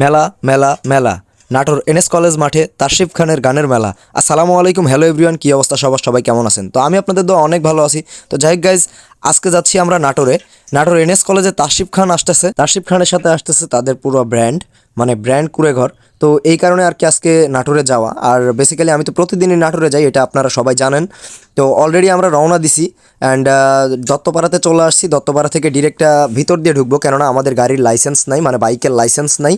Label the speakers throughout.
Speaker 1: মেলা মেলা মেলা। নাটোর এনএস কলেজ মাঠে তারশিফ খানের গানের মেলা। আসসালামু আলাইকুম, হ্যালো এভরিওয়ান, কী অবস্থা? সবার সবাই কেমন আছেন? তো আমি আপনাদের তো অনেক ভালো আছি। তো যাই গাইজ আজকে যাচ্ছি আমরা নাটোরে। নাটোর এনএস কলেজে তারশিফ খান আসতেছে। তারশিফ খানের সাথে আসতেছে তাদের পুরো ব্র্যান্ড মানে ব্র্যান্ড কুড়েঘর। তো এই কারণে আর কি আজকে নাটোরে যাওয়া। আর বেসিক্যালি আমি তো প্রতিদিনই নাটোরে যাই, এটা আপনারা সবাই জানেন। তো অলরেডি আমরা রওনা দিছি অ্যান্ড দত্তপাড়াতে চলে আসছি। দত্তপাড়া থেকে ডিরেক্ট ভিতর দিয়ে ঢুকবো, কেননা আমাদের গাড়ির লাইসেন্স নাই মানে বাইকের লাইসেন্স নাই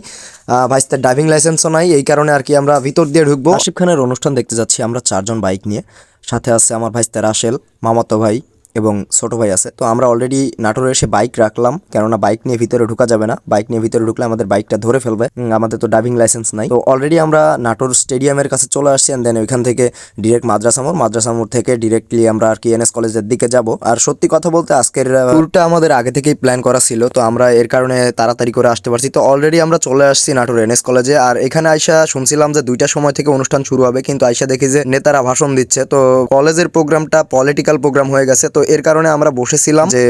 Speaker 1: ভাইস্তার ড্রাইভিং লাইসেন্সও নাই, এই কারণে আর কি আমরা ভিতর দিয়ে ঢুকবো। আশিফ খানের অনুষ্ঠান দেখতে যাচ্ছি আমরা চারজন বাইক নিয়ে। সাথে আছে আমার ভাইস্তা রাসেল মামাতো ভাই। এবং ছোট ভাই আছে। তো আমরা অলরেডি নাটোরে এসে বাইক রাখলাম, কেননা বাইক নিয়ে ভিতরে ঢুকা যাবে না। বাইক নিয়ে ভিতরে ঢুকলে আমাদের বাইকটা ধরে ফেলবে। আমাদের তো ড্রাইভিং লাইসেন্স নাই। তো অলরেডি আমরা নাটোর স্টেডিয়ামের কাছে চলে আসছি অ্যান্ড দেন ওইখান থেকে ডিরেক্ট মাদ্রাসা মোড় মাদ্রাসা মোড় থেকে ডিরেক্টলি আমরা আর কি এনএস কলেজের দিকে যাব। আর সত্যি কথা বলতে আজকের ট্যুরটা আমাদের আগে থেকেই প্ল্যান করা ছিল। তো আমরা এর কারণে তাড়াতাড়ি করে আসতে পারছি। তো অলরেডি আমরা চলে আসছি নাটোর এনএস কলেজে আর এখানে আইসা শুনছিলাম যে দুইটা সময় থেকে অনুষ্ঠান শুরু হবে। কিন্তু আইসা দেখি যে নেতারা ভাষণ দিচ্ছে। তো কলেজের প্রোগ্রামটা পলিটিক্যাল প্রোগ্রাম হয়ে গেছে। তো এর কারণে আমরা বসেছিলাম যে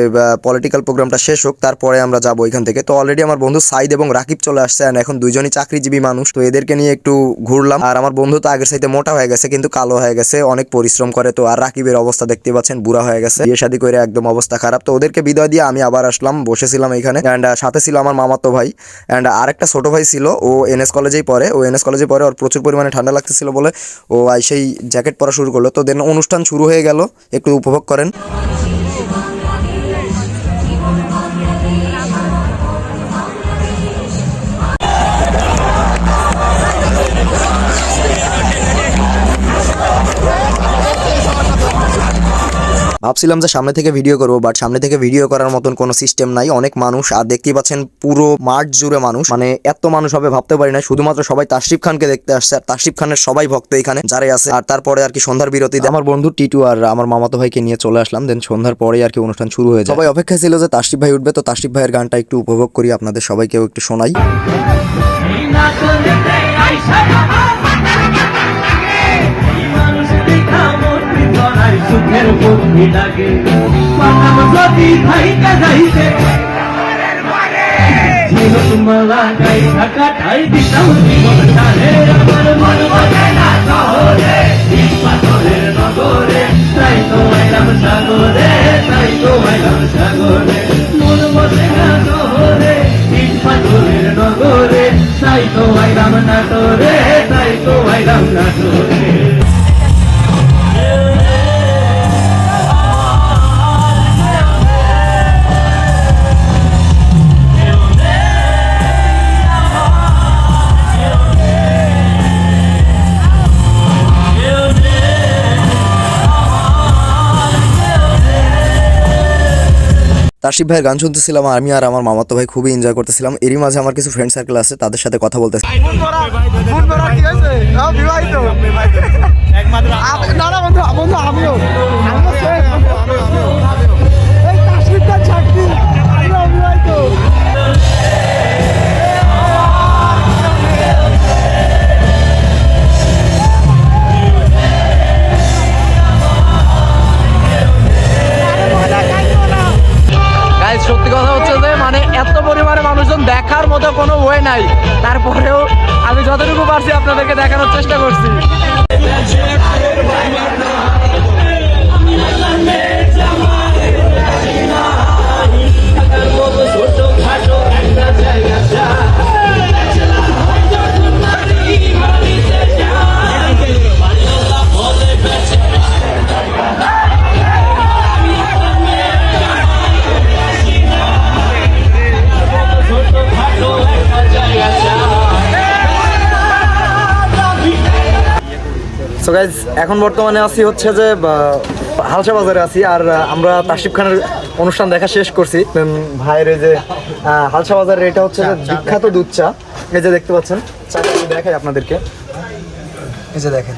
Speaker 1: পলিটিক্যাল প্রোগ্রামটা শেষ হোক, তারপরে আমরা যাব এখান থেকে। তো অলরেডি আমার বন্ধু সাইদ এবং রাকিব চলে আসছে, and এখন দুইজনই চাকরিজীবী মানুষ। তো এদেরকে নিয়ে একটু ঘুরলাম। আর আমার বন্ধু তো আগের সাইতে মোটা হয়ে গেছে, কিন্তু কালো হয়ে গেছে, অনেক পরিশ্রম করে। তো আর রাকিবের অবস্থা দেখতে পাচ্ছেন, বুড়া হয়ে গেছে। বিয়ে শাদী করে একদম অবস্থা খারাপ। তো ওদেরকে বিদায় দিয়ে আমি আবার আসলাম, বসেছিলাম এখানে। অ্যান্ড সাথে ছিল আমার মামাতো ভাই। অ্যান্ড আরেকটা ছোট ভাই ছিল, ও এনএস কলেজেই পড়ে। ও এনএস কলেজে পড়ে, ওর প্রচুর পরিমাণে ঠান্ডা লাগতেছিল বলে ও সেই জ্যাকেট পরা শুরু করল। তো দেন অনুষ্ঠান শুরু হয়ে গেল, একটু উপভোগ করেন। ভাবছিলাম যে সামনে থেকে ভিডিও করব বাট সামনে থেকে ভিডিও করার মতন কোনো সিস্টেম নাই। অনেক মানুষ, আর দেখতেই পাচ্ছেন পুরো মাঠ জুড়ে মানুষ। মানে এত মানুষ হবে ভাবতে পারি না শুধুমাত্র সবাই তাশরিফ খানকে দেখতে আসছে, আর তাশরিফ খানের সবাই ভক্ত এখানে, যারাই আছে। আর তারপরে আর কি সন্ধ্যার বিরতিতে আমার বন্ধু টিটু আর আমার মামাতো ভাইকে নিয়ে চলে আসলাম। দেন সন্ধ্যার পরে আর কি অনুষ্ঠান শুরু হয়ে যায়। সবাই অপেক্ষা ছিল যে তাশরিফ ভাই উঠবে, তো তাশরিফ ভাইয়ের গানটা একটু উপভোগ করি, আপনাদের সবাইকেও একটু শোনাই।
Speaker 2: সুখের বন্দি লাগে। পাঠাম যদি ভাইকা যাইতে জীবন মালা গাই থাকা ঠাই দিতাম জীবন টানে আমার মন বসে না নগরে। তাই তো বসে না শহরে তাই তো আইলাম নাটোরে, তাই
Speaker 1: তাশরিফ ভাইয়ের গান শুনতেছিলাম আর আমি আর আমার মামাতো ভাই খুবই এনজয় করতেছিলাম। এরই মাঝে আমার কিছু ফ্রেন্ড সার্কেল আছে তাদের সাথে কথা বলতে
Speaker 3: না না বন্ধু বন্ধু আমিও।
Speaker 4: তারপরেও আমি যতটুকু পারছি আপনাদেরকে দেখানোর চেষ্টা করছি।
Speaker 1: সো গাইজ এখন বর্তমানে আছি হচ্ছে যে হালসা বাজারে আছি আর আমরা তাশিফ খানের অনুষ্ঠান দেখা শেষ করছি। ভাইয়ের যে হালসা বাজারের এটা হচ্ছে যে বিখ্যাত দুধ চা। এই যে দেখতে পাচ্ছেন চাটা দেখাই আপনাদেরকে। এই যে দেখেন।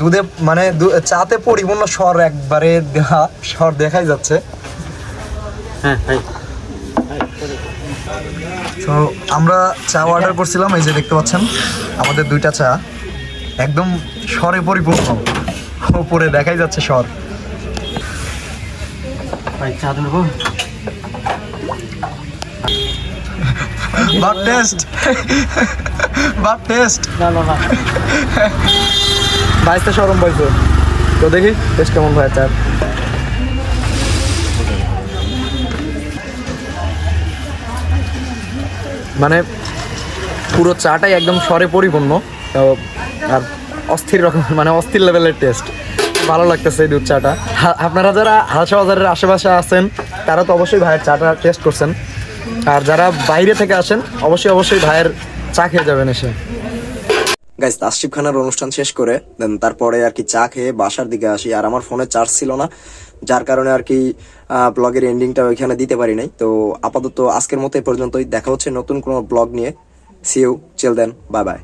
Speaker 1: দুধে মানে চাতে পরিপূর্ণ স্বর একবারে দেওয়া স্বর দেখাই যাচ্ছে। হ্যাঁ তো আমরা চা অর্ডার করছিলাম এই যে দেখতে পাচ্ছেন আমাদের দুইটা চা। একদম স্বরে পরিপূর্ণ। ওপরে দেখাই যাচ্ছে স্বর।
Speaker 4: ভাই চা দেবো
Speaker 3: বাপ টেস্ট। বাপ টেস্ট।
Speaker 5: না না না।
Speaker 3: বাইশটা সরম পাইছো। তো দেখি টেস্ট কেমন ভাই চার। মানে পুরো চাটাই একদম স্বরে পরিপূর্ণ। তো আর অস্থির রকম মানে অস্থির লেভেলের টেস্ট ভালো লাগতেছে এই দুধ চাটা। আপনারা যারা বাজারের আশেপাশে আছেন, তারা তো অবশ্যই ভাইয়ের চাটা টেস্ট করছেন। আর যারা বাইরে থেকে আসেন, অবশ্যই অবশ্যই ভাইয়ের চা খেয়ে যাবেন এসে। গাইজ তাসিফ খানের অনুষ্ঠান শেষ করে দেন তারপরে আর কি চা খেয়ে বাসার দিকে আসি। আর আমার ফোনে চার্জ ছিল না, যার কারণে আর কি ব্লগের এন্ডিংটা ওইখানে দিতে পারি নাই। তো আপাতত আজকের মতো এই পর্যন্তই। দেখা হচ্ছে নতুন কোনো ব্লগ নিয়ে। See you chill then bye bye